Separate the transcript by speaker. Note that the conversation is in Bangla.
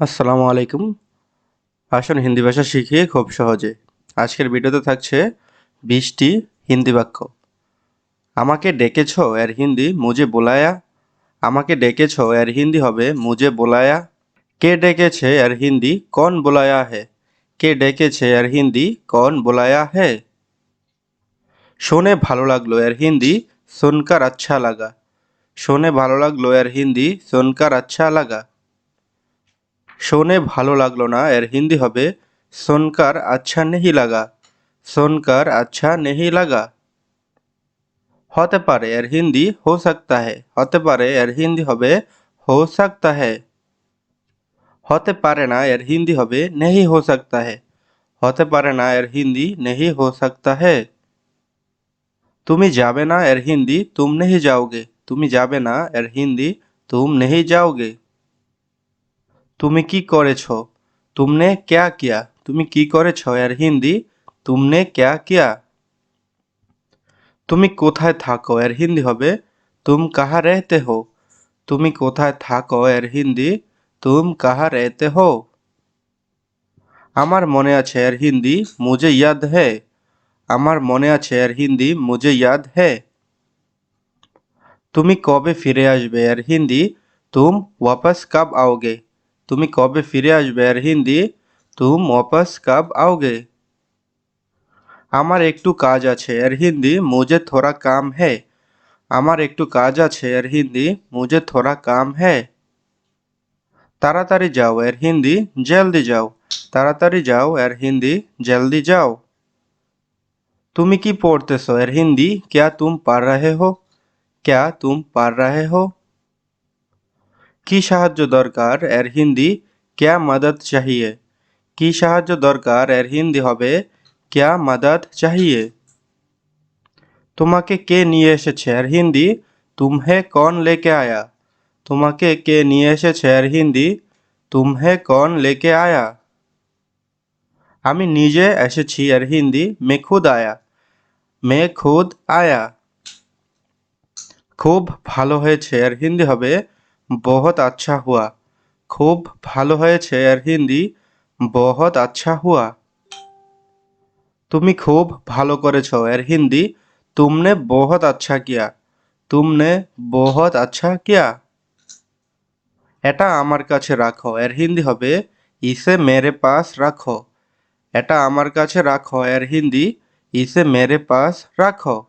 Speaker 1: আসসালামু আলাইকুম। আসুন হিন্দি ভাষা শিখিয়ে খুব সহজে। আজকের ভিডিওতে থাকছে বিশটি হিন্দি বাক্য। আমাকে ডেকেছ এর হিন্দি মুজে বোলায়া। আমাকে ডেকেছ এর হিন্দি হবে মুজে বোলায়া। কে ডেকেছে এর হিন্দি, কন বোলায়া হে? কে ডেকেছে এর হিন্দি, কন বোলায়া হে? শুনে ভালো লাগল এর হিন্দি সুনকার আচ্ছা লাগা। শুনে ভালো লাগল এর হিন্দি সুনকার আচ্ছা লাগা। শুনে ভালো লাগল না। এর হিন্দি হবে, সোনকার আচ্ছা নেহি লাগা। সোনকার আচ্ছা নেহি লাগা। হতে পারে এর হিন্দি হো সকতা হে। হতে পারে এর হিন্দি হবে, হো সকতা হে। হতে পারে না এর হিন্দি হবে, নেহি হো সকতা হে। হতে পারে না এর হিন্দি, নেহি হো সকতা হে। তুমি যাবে না এর হিন্দি, তুম নেহি যাওগে। তুমি যাবে না এর হিন্দি, তুম নেহি যাওগে। তুমি কি করেছ? তুমনে ক্যা কিয়া? তুমি কি করেছ? আর হিন্দি, তুমনে ক্যা কিয়া? তুমি কোথায় থাকো? এর হিন্দি হবে, তুম কাহা রেহতে হো? তুমি কোথায় থাকো? এর হিন্দি, তুম কাহা রেহতে হো? আমার মনে আছে এর হিন্দি মুজে ইয়াদ হে। আমার মনে আছে এর হিন্দি মুজে ইয়াদ হে। তুমি কবে ফিরে আসবে? এর হিন্দি, তুম ওয়াপাস কাব আওগে? তুমি কবে ফিরে আসবে আর হিন্দি? তুম ওয়াপাস কাব আওগে? আমার একটু কাজ আছে আর হিন্দি মুজে থোড়া কাম হ্যায় আমার একটু কাজ আছে আর হিন্দি মুজে থোড়া কাম হ্যায় তাড়াতাড়ি যাও এর হিন্দি, জলদি যাও। তাড়াতাড়ি যাও এর হিন্দি, জলদি যাও। তুমি কি পড়তেছো এর হিন্দি? ক্যা তুম পার রাহে হো? ক্যা তুম পার রাহে হো? কি সাহায্য দরকার এর হিন্দি ক্যা মদদ চাহিয়ে? কি সাহায্য দরকার এর হিন্দি হবে ক্যা মদদ চাহিয়ে? তোমাকে কে নিয়ে এসেছে এর হিন্দি? তুমহে কন লেকে আয়া? তোমাকে কে নিয়ে এসেছে এর হিন্দি? তুমহে কন লেকে আয়া? আমি নিজে এসেছি এর হিন্দি, মে খুদ আয়া। মে খুদ আয়া। খুব ভালো হয়েছে এর হিন্দি হবে বহুত আচ্ছা হুয়া। খুব ভালো হয়েছে এর হিন্দি, বহুত আচ্ছা হুয়া। তুমি খুব ভালো করেছ এর হিন্দি, তুমনে বহুত আচ্ছা কিয়া। তুমনে বহুত আচ্ছা কিয়া। এটা আমার কাছে রাখো এর হিন্দি হবে, ইসে মেরে পাস রাখো। এটা আমার কাছে রাখো এর হিন্দি, ইসে মেরে পাস রাখো।